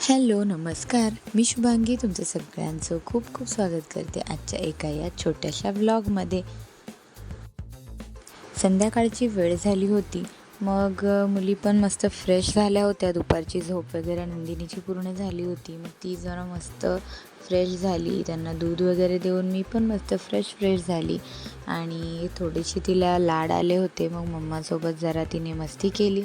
Hello नमस्कार. मी शुभांगी तुमचं सगळ्यांचं खूप खूप स्वागत करते आजच्या एका या छोट्याशा व्लॉगमध्ये संध्याकाळची वेळ झाली होती. मग मुली पण मस्त फ्रेश झाल्या होत्या. दुपारची झोप वगैरे नंदिनीची पूर्ण झाली होती. मग ती जरा मस्त फ्रेश झाली. त्यांना दूध वगैरे देऊन मी पण मस्त फ्रेश फ्रेश झाली. आणि थोडीशी तिला लाड आले होते. मग मम्मासोबत जरा तिने मस्ती केली.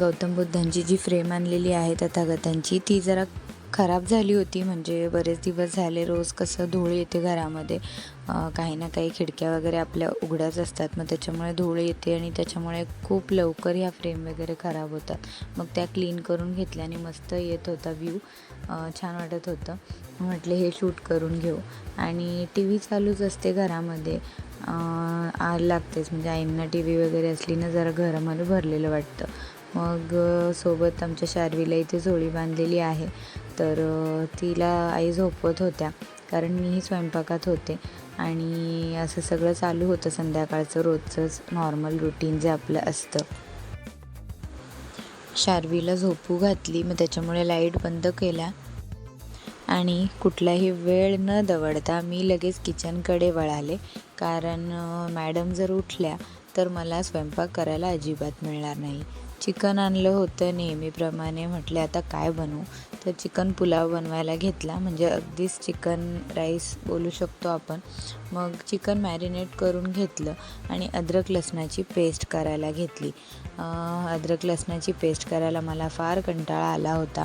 गौतम बुद्धांची जी फ्रेम आणलेली आहे तथागतांची ती जरा खराब झाली होती. म्हणजे बरेच दिवस झाले रोज कसं धूळ येते घरामध्ये. काही ना काही खिडक्या वगैरे आपल्या उघड्याच असतात. मग त्याच्यामुळे धूळ येते आणि त्याच्यामुळे खूप लवकर ह्या फ्रेम वगैरे खराब होतात. मग त्या क्लीन करून घेतल्याने मस्त येत होता व्ह्यू. छान वाटत होतं. म्हटले हे शूट करून घेऊ. आणि टी व्ही चालूच असते घरामध्ये. अं, आग लागतेच. म्हणजे आईंना टी व्ही वगैरे असली ना जरा घरामध्ये भरलेलं वाटतं. मग सोबत आमच्या शार्वीला इथे झोळी बांधलेली आहे. तर तिला आई झोपवत होत्या कारण मीही स्वयंपाकात होते. आणि असं सगळं चालू होतं संध्याकाळचं रोजचंच नॉर्मल रुटीन जे आपलं असतं. शार्वीला झोपू घातली मग त्याच्यामुळे लाइट बंद केल्या. आणि कुठलाही वेळ न दवडता मी लगेच किचनकडे वळाले. कारण मॅडम जर उठल्या तर मला स्वयंपाक करायला अजिबात मिळणार नाही. चिकन आणलं होतं नेहमीप्रमाणे. म्हटले आता काय बनवू? तर चिकन पुलाव बनवायला घेतला. म्हणजे अगदीच चिकन राईस बोलू शकतो आपण. मग चिकन मॅरिनेट करून घेतलं आणि अद्रक लसणाची पेस्ट करायला घेतली. अद्रक लसणाची पेस्ट करायला मला फार कंटाळा आला होता.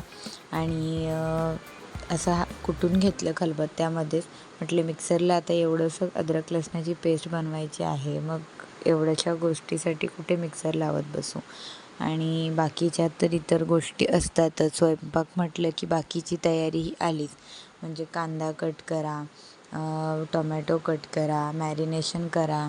आणि असं हा कुटून घेतलं खलबत्त्यामध्येच. म्हटले मिक्सरला आता एवढंसं अद्रक लसणाची पेस्ट बनवायची आहे. मग एवढ्याशा गोष्टीसाठी कुठे मिक्सर लावत बसू? आणि बाकीच्या तर इतर गोष्टी असतातच. स्वयंपाक म्हटलं की बाकीची तयारी ही आलीच. म्हणजे कांदा कट करा टोमॅटो कट करा मॅरिनेशन करा.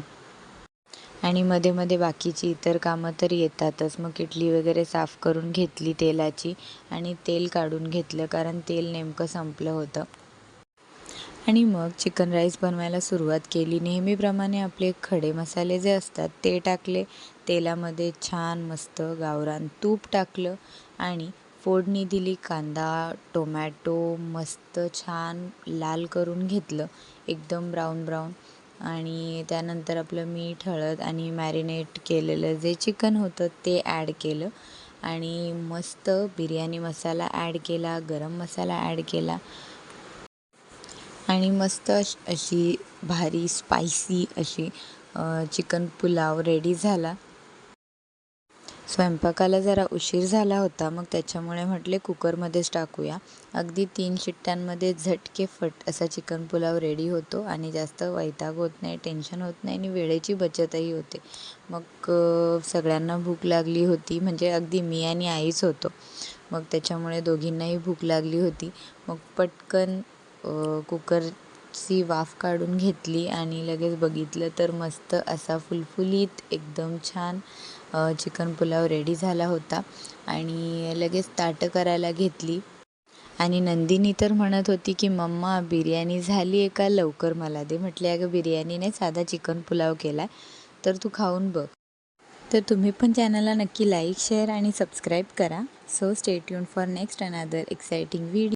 आणि मध्ये मध्ये बाकीची इतर कामं तर येतातच. मग किटली वगैरे साफ करून घेतली तेलाची आणि तेल काढून घेतलं. कारण तेल नेमकं संपलं होतं. आणि मग चिकन राईस बनवायला सुरुवात केली. नेहमीप्रमाणे आपले खडे मसाले जे असतात ते टाकले. तेलामध्ये छान मस्त गावरान तूप टाकलं आणि फोडणी दिली कांदा टोमॅटो मस्त छान लाल करून घेतलं एकदम ब्राऊन ब्राऊन. आणि त्यानंतर आपलं मीठ हळद आणि मॅरिनेट केलेलं जे चिकन होतं ते ॲड केलं. आणि मस्त बिर्याणी मसाला ॲड केला गरम मसाला ॲड केला. आणि मस्त अश अशी भारी स्पायसी अशी चिकन पुलाव रेडी झाला. स्वयंपाकाला जरा उशीर झाला होता मग त्याच्यामुळे म्हटले कुकरमध्येच टाकूया. अगदी तीन शिट्ट्यांमध्ये झटके फट असा चिकन पुलाव रेडी होतो आणि जास्त वैताग होत नाही टेन्शन होत नाही आणि वेळेची बचतही होते. मग सगळ्यांना भूक लागली होती म्हणजे अगदी मी आणि आईच होतो. मग त्याच्यामुळे दोघींनाही भूक लागली होती. मग पटकन कुकरची वाफ काढून घेतली आणि लगेच बघितलं तर मस्त असा फुलफुलीत एकदम छान चिकन पुलाव रेडी झाला होता आणि लगेच ताटं करायला घेतली. आणि नंदिनी तर म्हणत होती की मम्मा बिर्याणी झाली आहे का? लवकर मला दे. म्हटले अगं बिर्याणीने साधा चिकन पुलाव केला तर तू खाऊन बघ. तर तुम्ही पण चॅनलला नक्की लाईक शेअर आणि सबस्क्राईब करा. So stay tune for next another exciting video